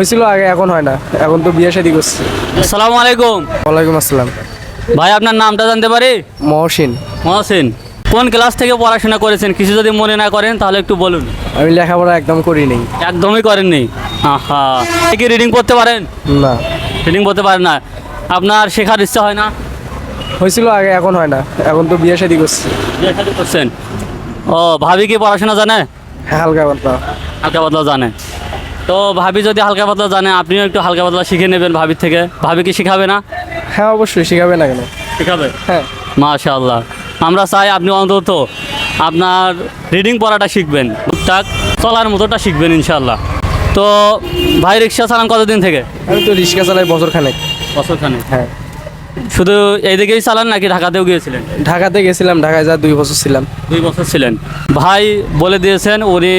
হয়েছিল আগে এখন হয় না। এখন তো বিয়ে শাদি করছে। আসসালামু আলাইকুম। ওয়ালাইকুম আসসালাম। ভাই আপনার নামটা জানতে পারি? মহসিন। মহসিন। কোন ক্লাস থেকে পড়াশোনা করেছেন? কিছু যদি মনে না করেন তাহলে একটু বলুন। আমি লেখাপড়া একদম করি নেই। একদমই করেননি? আহা। কি রিডিং পড়তে পারেন? না। রিডিং পড়তে পারেন না। আপনার শেখার ইচ্ছা হয় না? হয়েছিল আগে এখন হয় না। এখন তো বিয়ে শাদি করছে। বিয়ে শাদী করছেন। ও ভাবি কি পড়াশোনা জানে? হ্যাঁ হালকা পাতলা। হালকা পাতলা জানে। তো ভাবি যদি হালকা পাতলা জানে আপনিও একটু হালকা পাতলা শিখে নেবেন ভাবির থেকে। ভাবি কি শিখাবে না? হ্যাঁ অবশ্যই শিখাবে না কেন? শিখাবে? হ্যাঁ। মাশাআল্লাহ। আমরা চাই আপনি অন্তত আপনার রিডিং পড়াটা শিখবেন। টুকটাক চলার মতোটা শিখবেন ইনশাল্লাহ তো ভাই রিক্সা চালান কতদিন থেকে? আমি তো রিক্সা চালাই বছর খানেক বছরখানে হ্যাঁ। শুধু এইদিকেই চালান নাকি ঢাকাতেও গিয়েছিলেন? ঢাকাতে গেছিলাম ঢাকায় যা দুই বছর ছিলাম। দুই বছর ছিলেন। ভাই বলে দিয়েছেন উনি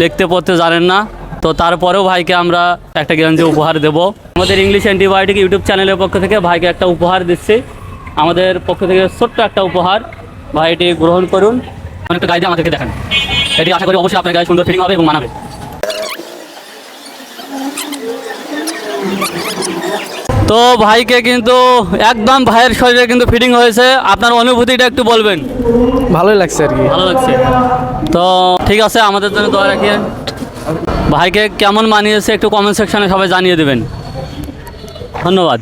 লিখতে পড়তে জানেন না। তো তারপরেও ভাইকে আমরা একটা গেঞ্জি উপহার দেব। আমাদের ইংলিশ অ্যান্টিবায়োটিক ইউটিউব চ্যানেলের পক্ষ থেকে ভাইকে একটা উপহার দিচ্ছি। আমাদের পক্ষ থেকে ছোট্ট একটা উপহার। ভাই এটি গ্রহণ করুন। অনেকটা গাইডে আমাদেরকে দেখান। এটি আশা করি অবশ্যই আপনার গায়ে সুন্দর ফিটিং হবে এবং মানাবে। তো ভাইকে কিন্তু একদম ভাইয়ের শরীরে কিন্তু ফিটিং হয়েছে। আপনার অনুভূতিটা একটু বলবেন। ভালোই লাগছে আর কি। ভালো লাগছে। তো ঠিক আছে আমাদের জন্য দোয়া রাখিয়েন ভাইকে কেমন মানিয়েছে একটু কমেন্ট সেকশনে সবাই জানিয়ে দেবেন। ধন্যবাদ।